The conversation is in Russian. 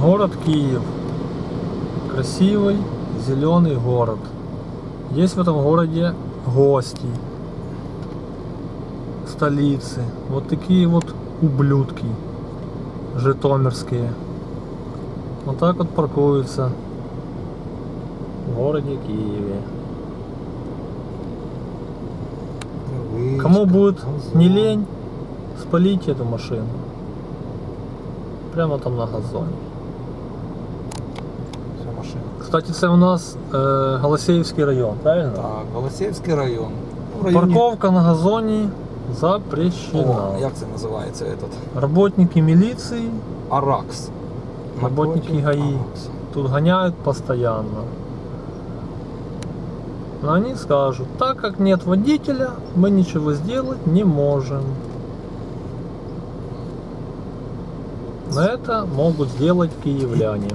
Город Киев. Красивый, зеленый город. Есть в этом городе гости. Столицы. Вот такие вот ублюдки. Житомирские. Вот так вот паркуются в городе Киеве. Кому будет не лень, спалить эту машину. Прямо там на газоне Вся машина. Кстати, це у нас е, Голосеївський район, правильно? Так, Голосіївський район. Ну, в районі- Парковка на газоне запрещена. О, як це називається этот? Работники милиции Аракс. Работники Напротив ГАИ. Аракса. тут гоняют постоянно. Но они скажут, так как нет водителя, мы ничего сделать не можем. Но это могут сделать киевляне.